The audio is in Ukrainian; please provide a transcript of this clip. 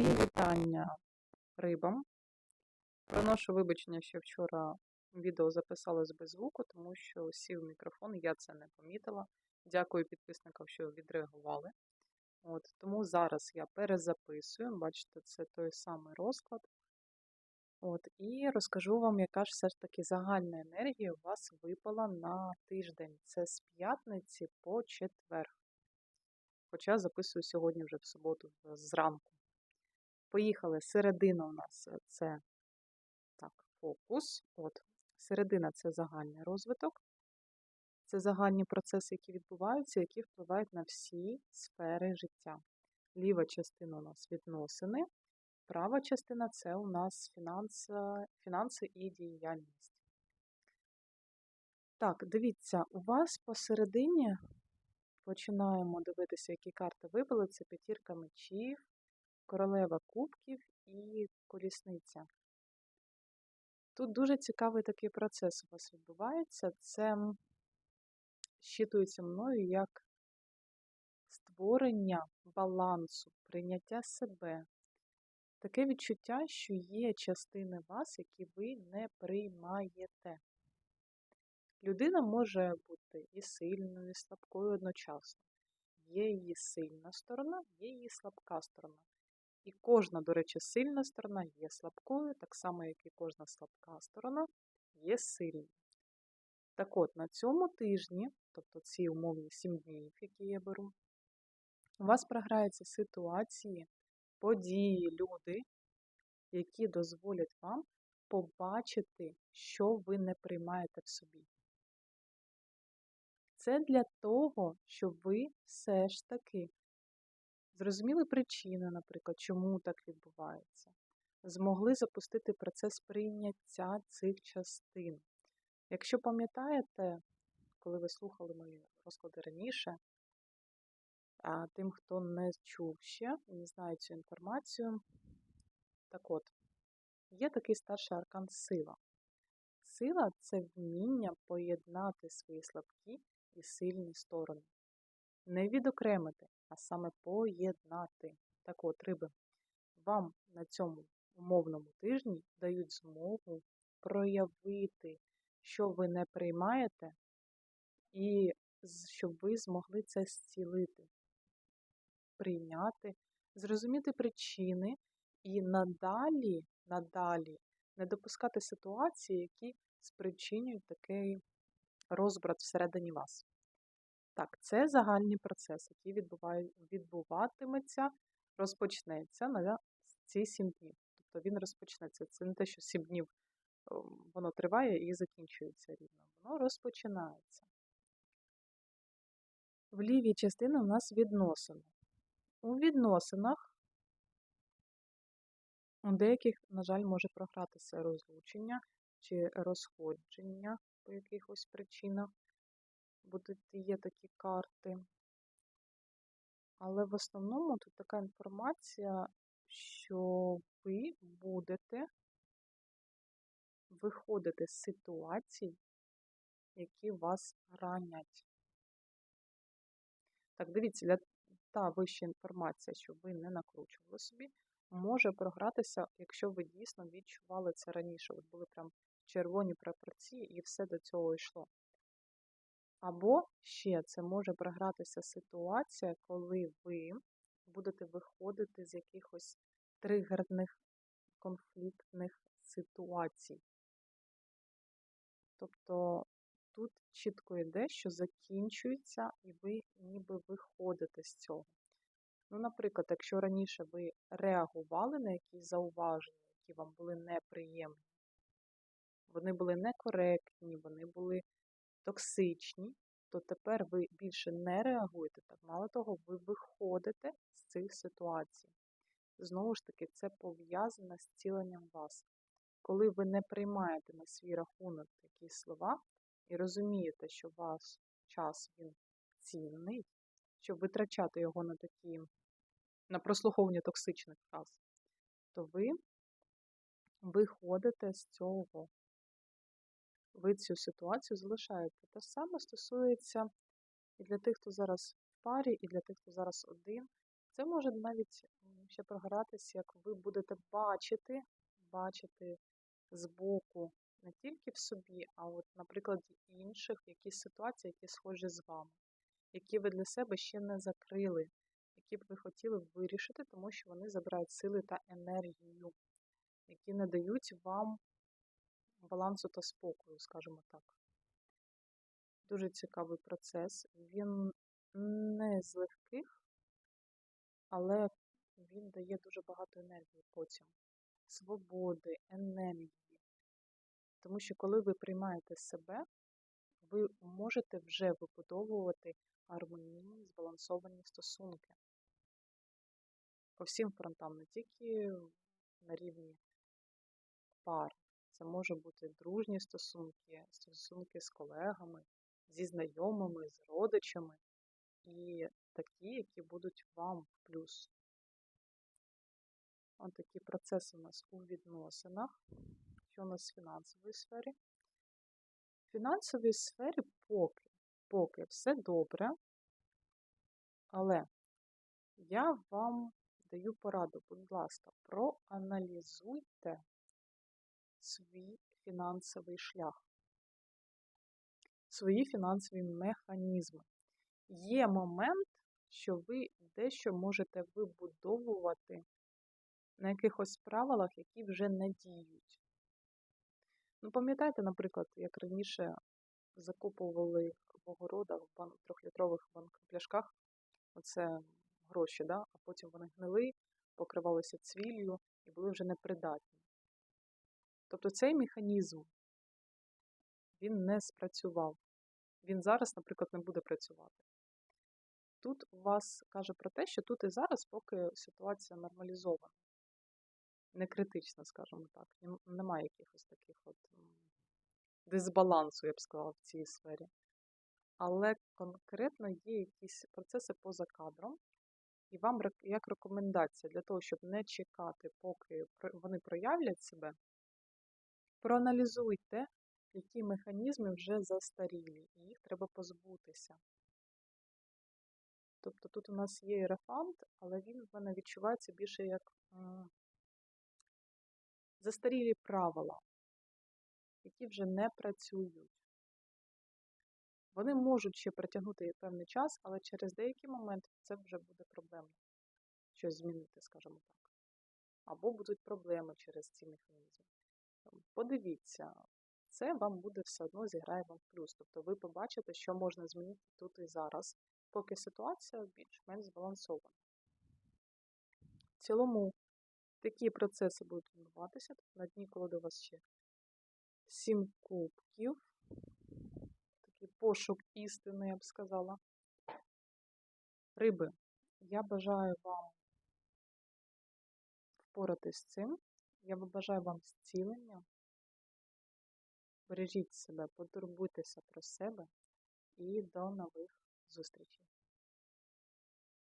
Мої вітання рибам. Приношу вибачення, що вчора відео записалось без звуку, тому що сів мікрофон, я це не помітила. Дякую підписникам, що відреагували. От, Тому зараз я перезаписую. Бачите, це той самий розклад. От, І розкажу вам, яка ж все ж таки загальна енергія у вас випала на тиждень. Це з п'ятниці по четвер. Хоча записую сьогодні вже в суботу зранку. Поїхали. Середина у нас е, це так, фокус. От, Середина це загальний розвиток. Це загальні процеси, які відбуваються, які впливають на всі сфери життя. Ліва частина у нас відносини, права частина це у нас фінанси, фінанси і діяльність. Так, дивіться, у вас посередині починаємо дивитися, які карти випали. Це п'ятірка мечів, королева кубків і колісниця. Тут дуже цікавий такий процес у вас відбувається. Це щитується мною як створення балансу, прийняття себе. Таке відчуття, що є частини вас, які ви не приймаєте. Людина може бути і сильною, і слабкою одночасно. Є її сильна сторона, є її слабка сторона. І кожна, до речі, сильна сторона є слабкою, так само, як і кожна слабка сторона є сильною. Так от, на цьому тижні, тобто ці умовні 7 днів, які я беру, у вас програються ситуації, події, люди, які дозволять вам побачити, що ви не приймаєте в собі. Це для того, щоб ви все ж таки зрозуміли причини, наприклад, чому так відбувається, змогли запустити процес прийняття цих частин. Якщо пам'ятаєте, коли ви слухали мої розклади раніше, а тим, хто не чув ще і не знає цю інформацію, так от, є такий старший аркан сила. Сила це вміння поєднати свої слабкі і сильні сторони. Не відокремити, а саме поєднати. Так от, риби, вам на цьому умовному тижні дають змогу проявити, що ви не приймаєте, і щоб ви змогли це зцілити, прийняти, зрозуміти причини і надалі, надалі не допускати ситуації, які спричинюють такий розбрат всередині вас. Так, це загальний процес, який відбуватиметься, розпочнеться на ці сім днів. Тобто він розпочнеться. Це не те, що сім днів воно триває і закінчується рівно. Воно розпочинається. В лівій частині у нас відносини. У відносинах у деяких, на жаль, може програтися розлучення чи розходження по якихось причинах. Будуть є такі карти. Але в основному тут така інформація, що ви будете виходити з ситуацій, які вас ранять. Так, дивіться, для та вища інформація, щоб ви не накручували собі, може програтися, якщо ви дійсно відчували це раніше. От були прям червоні пропорції і все до цього йшло. Або ще це може програтися ситуація, коли ви будете виходити з якихось тригерних конфліктних ситуацій. Тобто тут чітко йде, що закінчується, і ви ніби виходите з цього. Ну, Наприклад, якщо раніше ви реагували на якісь зауваження, які вам були неприємні, вони були некоректні, вони були токсичні, то тепер ви більше не реагуєте так. Мало того, ви виходите з цих ситуацій. Знову ж таки, це пов'язане з ціленням вас. Коли ви не приймаєте на свій рахунок такі слова і розумієте, що ваш час він цінний, щоб витрачати його на такі, на прослуховування токсичних фраз, то ви виходите з цього ви цю ситуацію залишаєте. Те саме стосується і для тих, хто зараз в парі, і для тих, хто зараз один. Це може навіть ще програтись, як ви будете бачити, бачити збоку не тільки в собі, а от, наприклад, інших якісь ситуації, які схожі з вами, які ви для себе ще не закрили, які б ви хотіли вирішити, тому що вони забирають сили та енергію, які не дають вам балансу та спокою, скажімо так. Дуже цікавий процес. Він не з легких, але він дає дуже багато енергії потім. Свободи, енергії. Тому що коли ви приймаєте себе, ви можете вже вибудовувати гармонійні, збалансовані стосунки. По всім фронтам, не тільки на рівні пар. Це може бути дружні стосунки, стосунки з колегами, зі знайомими, з родичами і такі, які будуть вам в плюс. Ось такі процеси у нас у відносинах. Що у нас в фінансовій сфері? В фінансовій сфері поки, поки все добре, але я вам даю пораду, будь ласка, проаналізуйте свій фінансовий шлях, свої фінансові механізми. Є момент, що ви дещо можете вибудовувати на якихось правилах, які вже не діють. Ну, пам'ятаєте, наприклад, як раніше закупували в огородах в бан- трьохлітрових банк- пляшках оце гроші, да? а потім вони гнили, покривалися цвіллю і були вже непридатні. Тобто цей механізм він не спрацював. Він зараз, наприклад, не буде працювати. Тут у вас каже про те, що тут і зараз, поки ситуація нормалізована, не критична, скажімо так. Немає якихось таких от дисбалансу, я б сказала, в цій сфері. Але конкретно є якісь процеси поза кадром, і вам як рекомендація для того, щоб не чекати, поки вони проявлять себе, проаналізуйте, які механізми вже застарілі, і їх треба позбутися. Тобто тут у нас є іерафант, але він в мене відчувається більше як застарілі правила, які вже не працюють. Вони можуть ще притягнути певний час, але через деякий момент це вже буде проблемно. Щось змінити, скажімо так. Або будуть проблеми через ці механізми. Подивіться, це вам буде все одно зіграє вам плюс. Тобто ви побачите, що можна змінити тут і зараз, поки ситуація більш-менш збалансована. В цілому такі процеси будуть відбуватися. На дні колоди у вас ще сім кубків. Такий пошук істини, я б сказала. Риби, я бажаю вам впоратись з цим. Я бажаю вам зцілення. Бережіть себе, потурбуйтеся про себе і до нових зустрічей.